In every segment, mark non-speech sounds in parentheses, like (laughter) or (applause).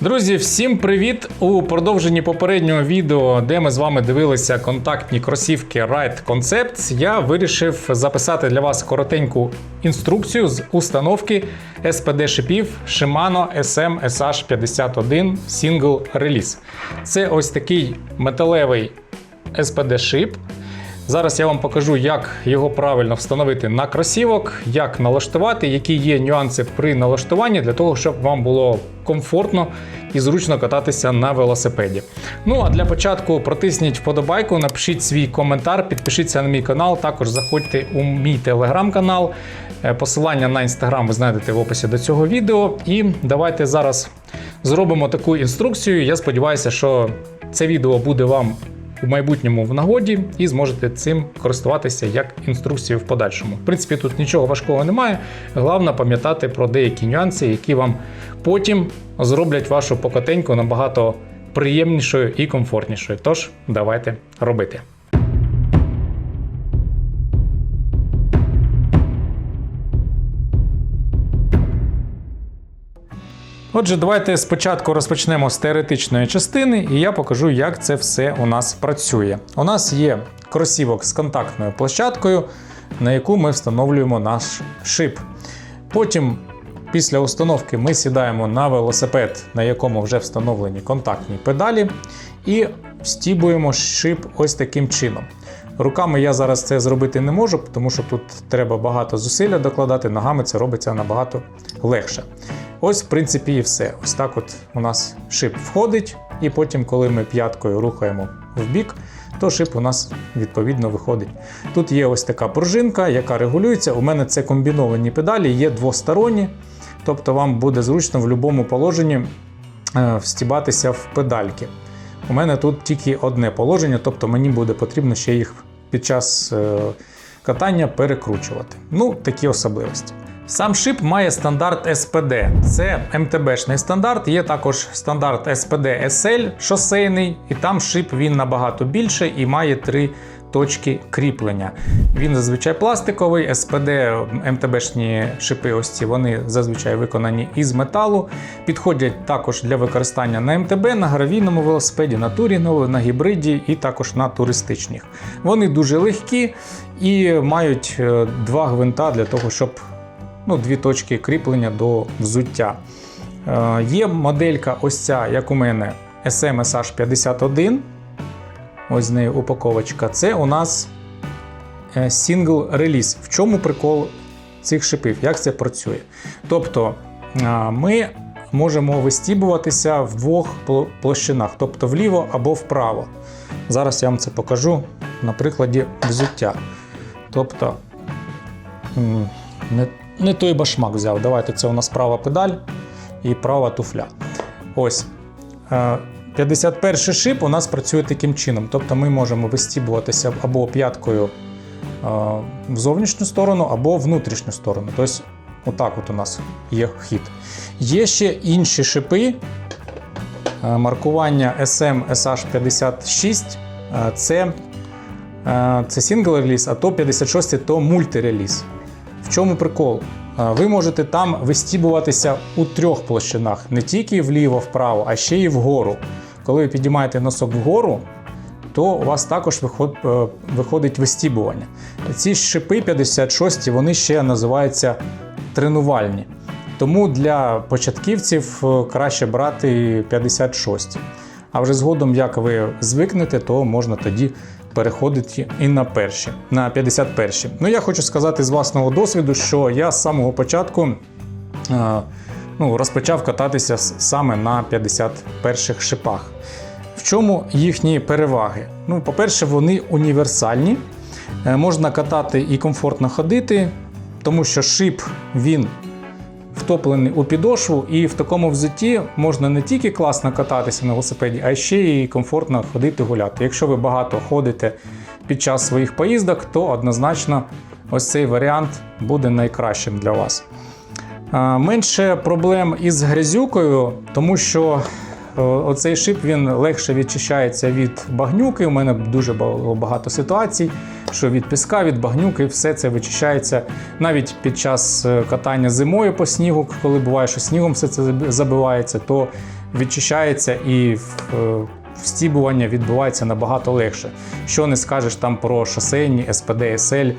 Друзі, всім привіт! У продовженні попереднього відео, де ми з вами дивилися контактні кросівки Ride Concepts, я вирішив записати для вас коротеньку інструкцію з установки SPD шипів Shimano SM SH51 Single Release. Це ось такий металевий SPD шип. Зараз я вам покажу, як його правильно встановити на кросівок, як налаштувати, які є нюанси при налаштуванні для того, щоб вам було комфортно і зручно кататися на велосипеді. Ну а для початку протисніть вподобайку, напишіть свій коментар, підпишіться на мій канал. Також заходьте у мій телеграм-канал. Е, Посилання на інстаграм ви знайдете в описі до цього відео. І давайте зараз зробимо таку інструкцію. Я сподіваюся, що це відео буде вам у майбутньому в нагоді і зможете цим користуватися як інструкцією в подальшому. В принципі, тут нічого важкого немає. Головне пам'ятати про деякі нюанси, які вам потім зроблять вашу покотеньку набагато приємнішою і комфортнішою. Тож, давайте робити. Отже, давайте спочатку розпочнемо з теоретичної частини, і я покажу, як це все у нас працює. У нас є кросівок з контактною площадкою, на яку ми встановлюємо наш шип. Потім, після установки, ми сідаємо на велосипед, на якому вже встановлені контактні педалі, і стібуємо шип ось таким чином. Руками я зараз це зробити не можу, тому що тут треба багато зусилля докладати, ногами це робиться набагато легше. Ось, в принципі, і все. Ось так от у нас шип входить, і потім, коли ми п'яткою рухаємо в бік, то шип у нас відповідно виходить. Тут є ось така пружинка, яка регулюється. У мене це комбіновані педалі, є двосторонні, тобто вам буде зручно в будь-якому положенні е, встібатися в педальки. У мене тут тільки одне положення, тобто мені буде потрібно ще їх під час е, катання перекручувати. Ну, такі особливості. Сам шип має стандарт SPD. Це МТБшний стандарт. Є також стандарт SPD SL шосейний, і там шип він набагато більше і має три точки кріплення. Він зазвичай пластиковий, SPD, МТБшні шипи, ось ці вони зазвичай виконані із металу. Підходять також для використання на МТБ, на гравійному велосипеді, на турінговому, на гібриді і також на туристичних. Вони дуже легкі і мають е, два гвинта для того, щоб ну, дві точки кріплення до взуття. Е, є моделька ось ця, як у мене, SMSH51. Ось з нею упаковочка. Це у нас е, single release. В чому прикол цих шипів? Як це працює? Тобто е, ми можемо вистібуватися в двох площинах, тобто вліво або вправо. Зараз я вам це покажу на прикладі взуття. Тобто, не, не той башмак взяв. Давайте це у нас права педаль і права туфля. Ось. Е, 51 шип у нас працює таким чином. Тобто ми можемо вистібуватися або п'яткою е, в зовнішню сторону, або внутрішню сторону. Тобто, отак от у нас є хід. Є ще інші шипи. Е, Маркування SM SH56. е, Це, е, це сингл реліз, а то 56 то мультиреліз. В чому прикол? Ви можете там вистібуватися у трьох площинах, не тільки вліво-вправо, а ще й вгору. Коли ви підіймаєте носок вгору, то у вас також е, виходить вистібування. Ці шипи 56 вони ще називаються тренувальні. Тому для початківців е, краще брати 56. А вже згодом, як ви звикнете, то можна тоді переходити і на перші, на 51. Ну, я хочу сказати з власного досвіду, що я з самого початку е, ну, розпочав кататися саме на 51 шипах. В чому їхні переваги? Ну, по-перше, вони універсальні. Е, Можна катати і комфортно ходити, тому що шип він втоплений у підошву, і в такому взутті можна не тільки класно кататися на велосипеді, а ще й комфортно ходити гуляти. Якщо ви багато ходите під час своїх поїздок, то однозначно ось цей варіант буде найкращим для вас. Менше проблем із грязюкою, тому що Оцей шип він легше відчищається від багнюки. У мене дуже багато ситуацій, що від піска, від багнюки, все це вичищається навіть під час е, катання зимою по снігу, коли буває, що снігом все це забивається, то відчищається і е, встібування відбувається набагато легше. Що не скажеш там про шосейні СПД, СЛ е,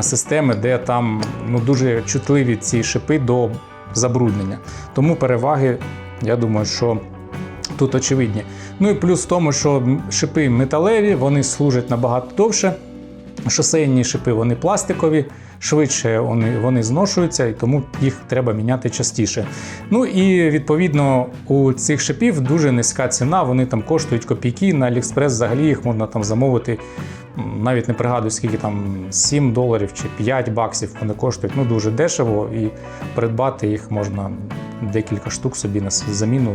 системи, де там ну, дуже чутливі ці шипи до забруднення. Тому переваги, я думаю, що тут очевидні. Ну і плюс в тому, що шипи металеві, вони служать набагато довше. Шосейні шипи вони пластикові, швидше вони, вони зношуються, і тому їх треба міняти частіше. Ну і відповідно у цих шипів дуже низька ціна, вони там коштують копійки. На AliExpress взагалі їх можна там замовити. Навіть не пригадую, скільки там 7 доларів чи 5 баксів вони коштують. Ну дуже дешево, і придбати їх можна декілька штук собі на заміну.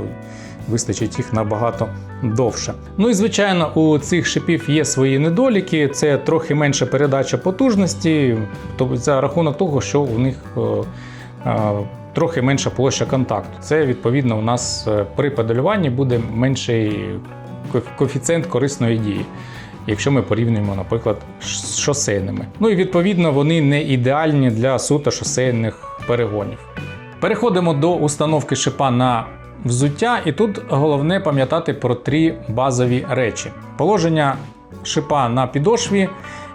Вистачить їх набагато довше. Ну і звичайно, у цих шипів є свої недоліки. Це трохи менша передача потужності, тобто за рахунок того, що у них е, е, трохи менша площа контакту. Це відповідно у нас е, при педалюванні буде менший коефіцієнт корисної дії. Якщо ми порівнюємо, наприклад, з шосейними. Ну і відповідно вони не ідеальні для суто шосейних перегонів. Переходимо до установки шипа на взуття, і тут головне пам'ятати про три базові речі: положення шипа на підошві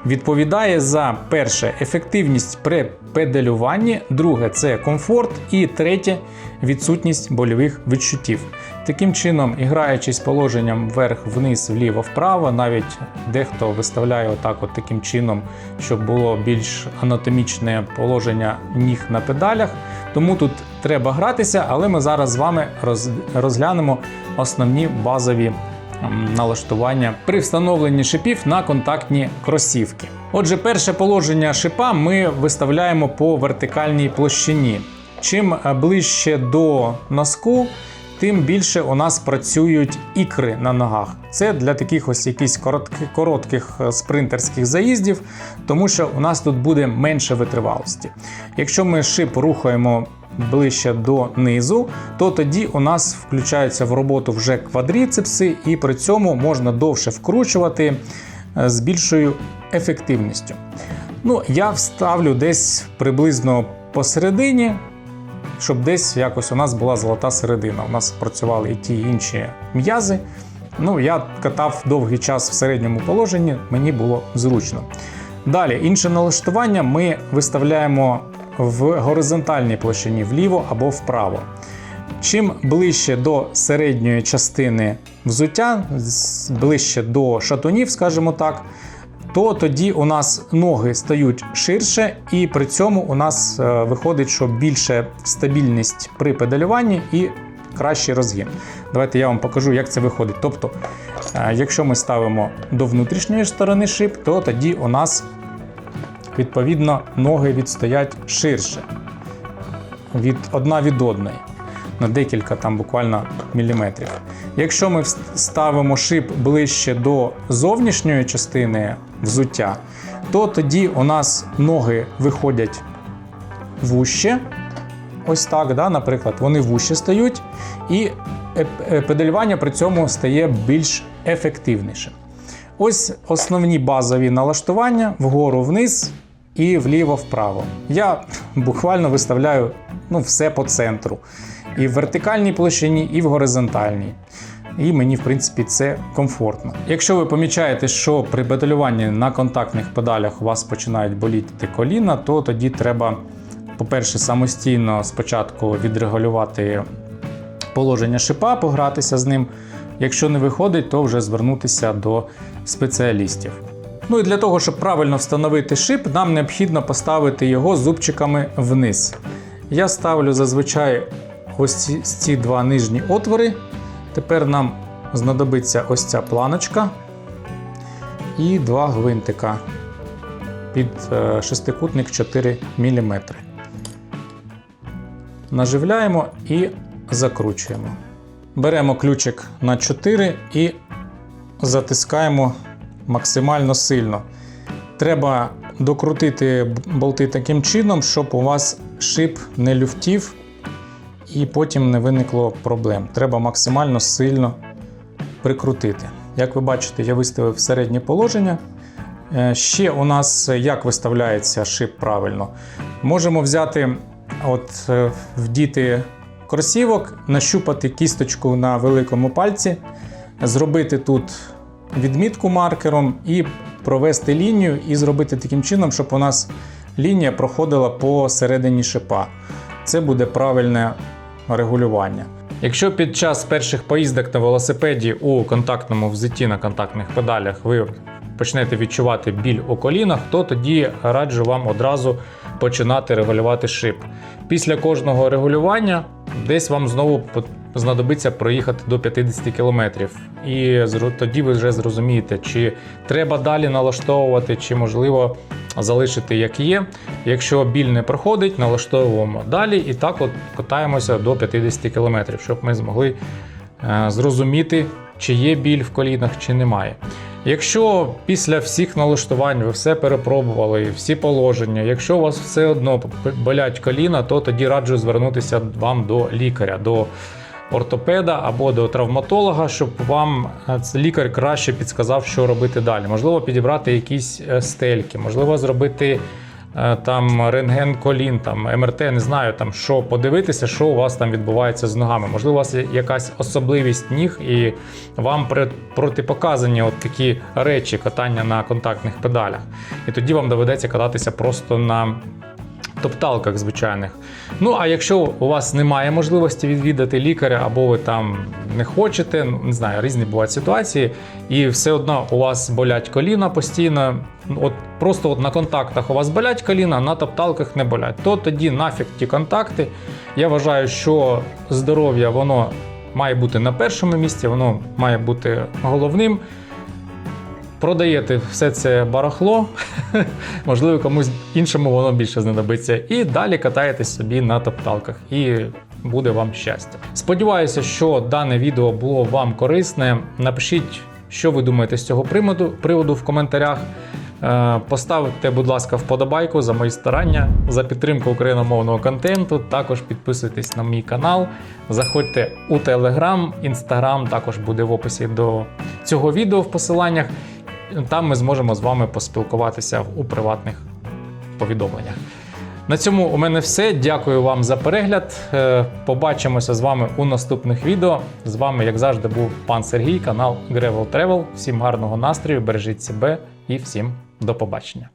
відповідає за перше ефективність при педалюванні, друге це комфорт, і третє відсутність больових відчуттів. Таким чином, іграючись положенням вверх-вниз, вліво-вправо, навіть дехто виставляє отак, от таким чином, щоб було більш анатомічне положення ніг на педалях. Тому тут треба гратися, але ми зараз з вами розглянемо основні базові налаштування при встановленні шипів на контактні кросівки. Отже, перше положення шипа ми виставляємо по вертикальній площині. Чим е, ближче до носку, тим більше у нас працюють ікри на ногах. Це для таких ось якісь коротких, коротких е, спринтерських заїздів, тому що у нас тут буде менше витривалості. Якщо ми шип рухаємо ближче до низу, то тоді у нас включаються в роботу вже квадріцепси, і при цьому можна довше вкручувати е, з більшою ефективністю. Ну, я вставлю десь приблизно посередині, щоб десь якось у нас була золота середина. У нас працювали і ті і інші м'язи. Ну, я катав довгий час в середньому положенні, мені було зручно. Далі, інше налаштування ми виставляємо в горизонтальній площині вліво або вправо. Чим ближче до середньої частини взуття, ближче до шатунів, скажімо так, то тоді у нас ноги стають ширше, і при цьому у нас е, виходить, що більше стабільність при педалюванні і кращий розгін. Давайте я вам покажу, як це виходить. Тобто, е, якщо ми ставимо до внутрішньої сторони шип, то тоді у нас відповідно ноги відстоять ширше від одна від одної на декілька там буквально міліметрів. Якщо ми ставимо шип ближче до зовнішньої частини взуття, то тоді у нас ноги виходять вуще. Ось так, да, наприклад, вони вуще стають, і е- педалювання при цьому стає більш ефективнішим. Ось основні базові налаштування вгору вниз і вліво-вправо. Я буквально виставляю ну, все по центру. І в вертикальній площині, і в горизонтальній. І мені, в принципі, це комфортно. Якщо ви помічаєте, що при педалюванні на контактних педалях у вас починають боліти коліна, то тоді треба, по-перше, самостійно спочатку відрегулювати положення шипа, погратися з ним. Якщо не виходить, то вже звернутися до спеціалістів. Ну і для того, щоб правильно встановити шип, нам необхідно поставити його зубчиками вниз. Я ставлю зазвичай ось ці, ці два нижні отвори. Тепер нам знадобиться ось ця планочка і два гвинтика під е, шестикутник 4 мм. Наживляємо і закручуємо. Беремо ключик на 4 і затискаємо максимально сильно. Треба докрутити болти таким чином, щоб у вас шип не люфтів і потім не виникло проблем. Треба максимально сильно прикрутити. Як ви бачите, я виставив середнє положення. Е, Ще у нас е, як виставляється шип правильно. Можемо взяти, от, е, вдіти кросівок, нащупати кісточку на великому пальці, зробити тут відмітку маркером і провести лінію, і зробити таким чином, щоб у нас лінія проходила по середині шипа. Це буде правильне регулювання. Якщо під час перших поїздок на велосипеді у контактному взутті на контактних педалях ви почнете відчувати біль у колінах, то тоді раджу вам одразу починати регулювати шип. Після кожного регулювання десь вам знову знадобиться проїхати до 50 км. І тоді ви вже зрозумієте, чи треба далі налаштовувати, чи можливо залишити як є. Якщо біль не проходить, налаштовуємо далі і так от катаємося до 50 км, щоб ми змогли е, зрозуміти, чи є біль в колінах, чи немає. Якщо після всіх налаштувань ви все перепробували, всі положення, якщо у вас все одно болять коліна, то тоді раджу звернутися вам до лікаря, до ортопеда або до травматолога, щоб вам е, лікар краще підсказав, що робити далі. Можливо, підібрати якісь е, стельки, можливо, зробити е, там рентген колін, там МРТ, не знаю, там що подивитися, що у вас там відбувається з ногами. Можливо, у вас є якась особливість ніг, і вам протипоказані от такі речі катання на контактних педалях. І тоді вам доведеться кататися просто на топталках звичайних. Ну а якщо у вас немає можливості відвідати лікаря, або ви там не хочете, ну не знаю, різні бувають ситуації, і все одно у вас болять коліна постійно. От просто от на контактах у вас болять коліна, на топталках не болять. То тоді нафіг ті контакти. Я вважаю, що здоров'я воно має бути на першому місці, воно має бути головним. Продаєте все це барахло, (laughs) можливо, комусь іншому воно більше знадобиться. І далі катаєтесь собі на топталках, і буде вам щастя. Сподіваюся, що дане відео було вам корисне. Напишіть, що ви думаєте з цього приводу, приводу в коментарях. Е, Поставте, будь ласка, вподобайку за мої старання, за підтримку україномовного контенту. Також підписуйтесь на мій канал. Заходьте у Телеграм, Інстаграм також буде в описі до цього відео в посиланнях. Там ми зможемо з вами поспілкуватися у приватних повідомленнях. На цьому у мене все. Дякую вам за перегляд. Е, Побачимося з вами у наступних відео. З вами, як завжди, був пан Сергій, канал Gravel Travel. Всім гарного настрою, бережіть себе і всім до побачення.